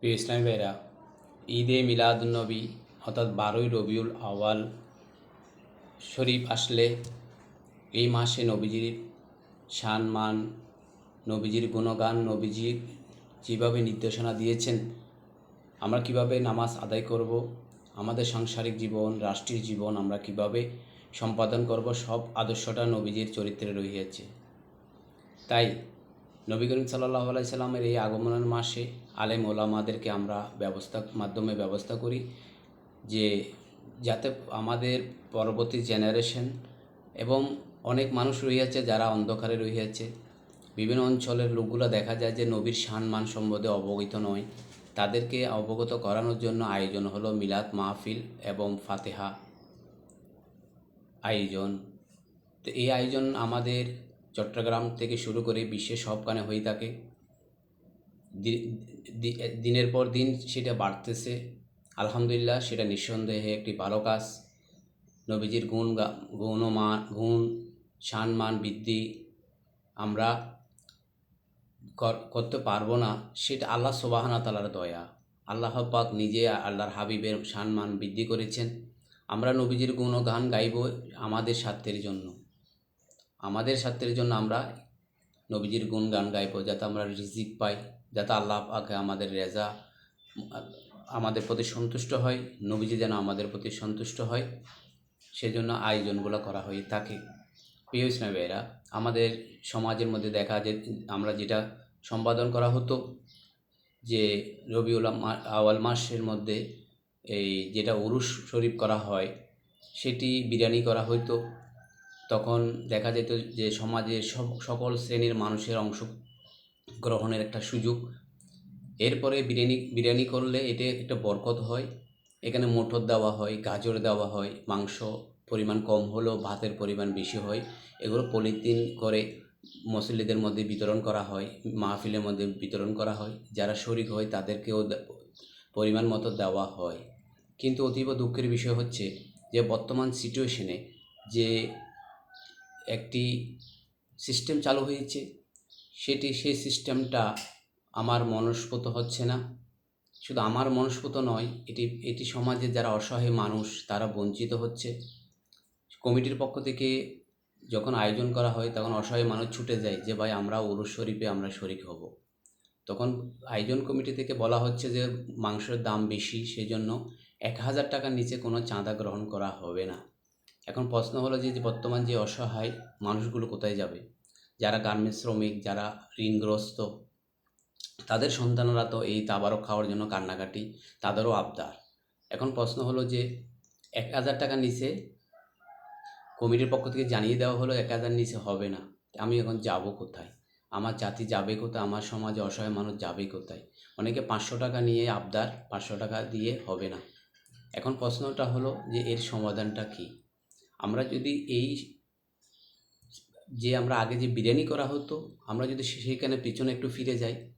প্রিয় ইসলামী ভাইরা, ঈদে মিলাদুন্নবী অর্থাৎ বারোই রবিউল আওয়াল শরীফ আসলে এই মাসে নবীজির সম্মান নবীজির গুণগান নবীজির যেভাবে নির্দেশনা দিয়েছেন, আমরা কীভাবে নামাজ আদায় করব, আমাদের সাংসারিক জীবন, রাষ্ট্রীয় জীবন আমরা কীভাবে সম্পাদন করব, সব আদর্শটা নবীজির চরিত্রে রহিয়াছে। তাই নবী করিম সাল্লাহ আলাইসাল্লামের এই আগমনের মাসে আলেম ওলামাদেরকে আমরা ব্যবস্থা, মাধ্যমে ব্যবস্থা করি যে যাতে আমাদের পরবর্তী জেনারেশন এবং অনেক মানুষ রহিয়াছে যারা অন্ধকারে রহিয়াছে। বিভিন্ন অঞ্চলের লোকগুলো দেখা যায় যে নবীর সান মান সম্বন্ধে অবগত নয়। তাদেরকে অবগত করানোর জন্য আয়োজন হলো মিলাদ মাহফিল এবং ফাতেহা আয়োজন। তো এই আয়োজন আমাদের চট্টগ্রাম থেকে শুরু করে বিশ্বের সবখানে হয়ে থাকে। দিনের পর দিন সেটা বাড়তেছে। আলহামদুলিল্লাহ, সেটা নিঃসন্দেহে একটি ভালো কাজ। নবীজির গুণ গুণমান গুণ সম্মান বৃদ্ধি আমরা কর- করতে পারব না, সেটা আল্লাহ সোবাহানা তালার দয়া। আল্লাহ পাক নিজে আল্লাহর হাবিবের সম্মান বৃদ্ধি করেছেন। আমরা নবীজির গুণগান গাইব আমাদের স্বার্থের জন্য। আমাদের স্বার্থের জন্য আমরা নবীজির গুণ গান গাইব, যাতে আমরা রিজিক পাই, যাতে আল্লাহ পাকে আমাদের রেজা, আমাদের প্রতি সন্তুষ্ট হয়, নবীজি যেন আমাদের প্রতি সন্তুষ্ট হয়। সেজন্য আয়োজনগুলো করা হয়ে থাকে। প্রিয় ইসলাম ভাইয়েরা, আমাদের সমাজের মধ্যে দেখা যে আমরা যেটা সম্পাদন করা হতো, যে রবিউল আওয়াল মাসের মধ্যে এই যেটা উরুস শরীফ করা হয়, সেটি বিরিয়ানি করা হতো তখন দেখা যেত যে সমাজের সব, সকল শ্রেণির মানুষের অংশ গ্রহণের একটা সুযোগ। এরপরে বিরিয়ানি বিরিয়ানি করলে এটা একটা বরকত হয়। এখানে মোটর দেওয়া হয়, গাজর দেওয়া হয়, মাংস পরিমাণ কম হলেও ভাতের পরিমাণ বেশি হয়। এগুলো পলিথিন করে মুসল্লিদের মধ্যে বিতরণ করা হয়, মাহফিলের মধ্যে বিতরণ করা হয়। যারা শরিক হয় তাদেরকেও পরিমাণ মতো দেওয়া হয়। কিন্তু অতীব দুঃখের বিষয় হচ্ছে যে বর্তমান সিচুয়েশনে যে একটি সিস্টেম চালু হয়েছে। সেটি, সেই সিস্টেমটা আমার মনস্পুত হচ্ছে না। শুধু আমার মনস্পুত নয়, এটি এটি সমাজে যারা অসহায় মানুষ, তারা বঞ্চিত হচ্ছে। কমিটির পক্ষ থেকে যখন আয়োজন করা হয়, তখন অসহায় মানুষ ছুটে যায় যে, ভাই, আমরা উরুস শরীফে আমরা শরিক হব। তখন আয়োজন কমিটি থেকে বলা হচ্ছে যে, মাংসের দাম বেশি, সেজন্য এক হাজার টাকার নিচে কোনো চাঁদা গ্রহণ করা হবে না। এখন প্রশ্ন হলো যে বর্তমান যে অসহায় মানুষগুলো কোথায় যাবে? যারা গার্মেন্টস শ্রমিক, যারা ঋণগ্রস্ত, তাদের সন্তানরা তো এই তাবারক খাওয়ার জন্য কান্নাকাটি, তাদেরও আবদার। এখন প্রশ্ন হলো যে, এক হাজার টাকার নিচে কমিটির পক্ষ থেকে জানিয়ে দেওয়া হলো এক হাজার নিচে হবে না। আমি এখন যাব কোথায়? আমার জাতি যাবে কোথায়? আমার সমাজে অসহায় মানুষ যাবে কোথায়? অনেকে পাঁচশো টাকা নিয়ে আবদার, পাঁচশো টাকা দিয়ে হবে না। এখন প্রশ্নটা হলো যে, এর সমাধানটা কি? আমরা যদি এই যে আমরা আগে যে বিরিয়ানি করা হতো, আমরা যদি সেইখানে পিছনে একটু ফিরে যাই,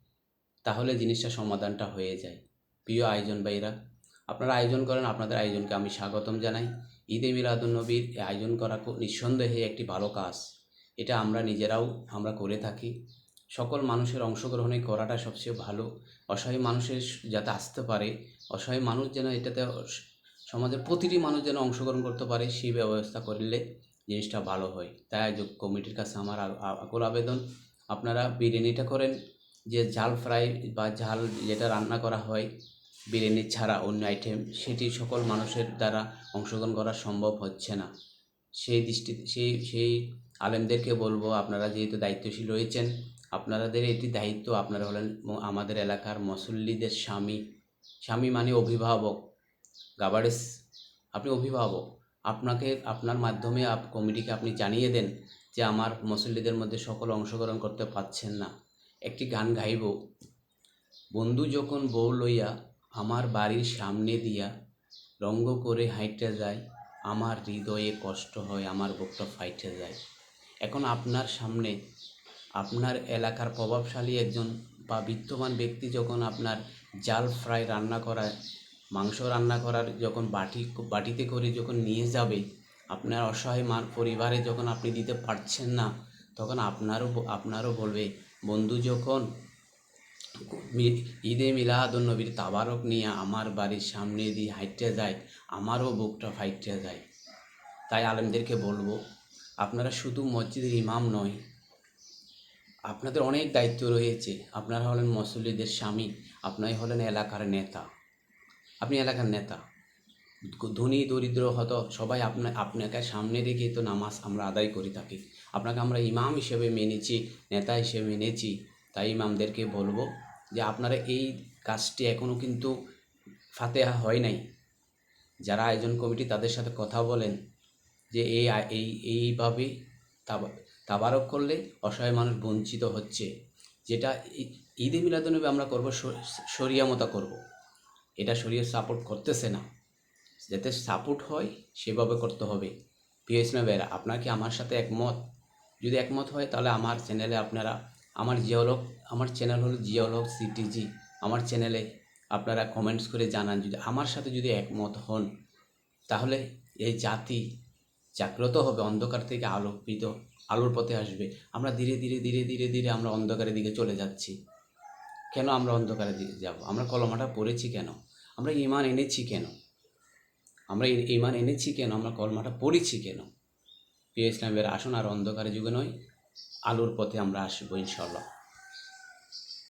তাহলে জিনিসটা সমাধানটা হয়ে যায়। প্রিয় আয়োজন ভাইরা আপনারা আয়োজন করেন, আপনাদের আয়োজনকে আমি স্বাগতম জানাই। ঈদে মিলাদুন্নবীর এই আয়োজন করা নিঃসন্দেহে একটি ভালো কাজ। এটা আমরা নিজেরাও, আমরা করে থাকি। সকল মানুষের অংশগ্রহণে করাটা সবচেয়ে ভালো। অসহায় মানুষের যাতে আসতে পারে, অসহায় মানুষ যেন এটাতে সমাজের প্রতিটি মানুষ যেন অংশগ্রহণ করতে পারে, সেই ব্যবস্থা করলে জিনিসটা ভালো হয়। তাই আয়োজক কমিটির কাছে আমার আকুল আবেদন। আপনারা বিরিয়ানিটা করেন, যে ঝাল ফ্রাই বা ঝাল যেটা রান্না করা হয়, বিরিয়ানি ছাড়া অন্য আইটেম সেটি সকল মানুষের দ্বারা অংশগ্রহণ করা সম্ভব হচ্ছে না। সেই দৃষ্টি, সেই সেই আলেমদেরকে বলব, আপনারা যেহেতু দায়িত্বশীল রয়েছেন আপনাদের এটি দায়িত্ব আপনারা হলেন আমাদের এলাকার মুসল্লিদের স্বামী। স্বামী মানে অভিভাবক। গাবারেস আপনি অভিভাবক। আপনাকে, আপনার মাধ্যমে আপ, কমিটিকে আপনি জানিয়ে দেন যে আমার মুসল্লিদের মধ্যে সকল অংশগ্রহণ করতে পারছেন না। একটি গান গাইব। বন্ধু যখন বউ লইয়া আমার বাড়ির সামনে দিয়া রঙ্গ করে হাইটে যায়, আমার হৃদয়ে কষ্ট হয়, আমার বুকটা ফাইটে যায়। এখন আপনার সামনে, আপনার এলাকার প্রভাবশালী একজন বা বিত্তমান ব্যক্তি যখন আপনার জাল ফ্রাই রান্না করায় মাংস রান্না করার যখন বাটি, বাটিতে করে যখন নিয়ে যাবে, আপনার অসহায় মার পরিবারে যখন আপনি দিতে পারছেন না, তখন আপনারও আপনারও বলবে, বন্ধু, যখন ঈদে মিলাদুন নবীর তাবারক নিয়ে আমার বাড়ির সামনে দিয়ে হাইটে যায়, আমারও বুকটা ফাইটে যায়। তাই আলেমদেরকে বলব, আপনারা শুধু মসজিদের ইমাম নয়, আপনাদের অনেক দায়িত্ব রয়েছে। আপনারা হলেন মসল্লিদের স্বামী, আপনারাই হলেন এলাকার নেতা। আপনি এলাকার নেতা। ধনী, দরিদ্র, হত, সবাই আপনা, আপনাকে সামনে রেখে তো নামাজ আমরা আদায় করে থাকি। আপনাকে আমরা ইমাম হিসেবে মেনেছি, নেতা হিসেবে মেনেছি, তাই ইমামদেরকে বলব যে আপনারা এই কাজটি এখনও কিন্তু ফাতেহা হয় নাই। যারা আয়োজন কমিটি তাদের সাথে কথা বলেন যে এই এই, এইভাবে তাবারক করলে অসহায় মানুষ বঞ্চিত হচ্ছে। যেটা ঈদে মিলাদুনবী আমরা করব শরিয়া মতো করব। এটা শরীর সাপোর্ট করতেছে না। যাতে সাপোর্ট হয়, সেভাবে করতে হবে। ইসলাম ভাইরা আপনার কি আমার সাথে একমত? যদি একমত হয়, তাহলে আমার চ্যানেলে আপনারা, আমার জিওলগ, আমার চ্যানেল হলো জিওলগ সিটিজি আমার চ্যানেলে আপনারা কমেন্টস করে জানান। যদি আমার সাথে যদি একমত হন, তাহলে এই জাতি জাগ্রত হবে, অন্ধকার থেকে আলোকিত, আলোর পথে আসবে। আমরা ধীরে ধীরে ধীরে ধীরে ধীরে আমরা অন্ধকারের দিকে চলে যাচ্ছি। কেন আমরা অন্ধকারের দিকে যাব? আমরা কলমাটা পড়েছি কেন? আমরা ইমান এনেছি কেন? আমরা ইমান এনেছি কেন? আমরা কলমাটা পড়েছি কেন? প্রিয় ইসলামের আসন আর অন্ধকারের যুগে নয়, আলোর পথে আমরা আসব ইনশাল্লাহ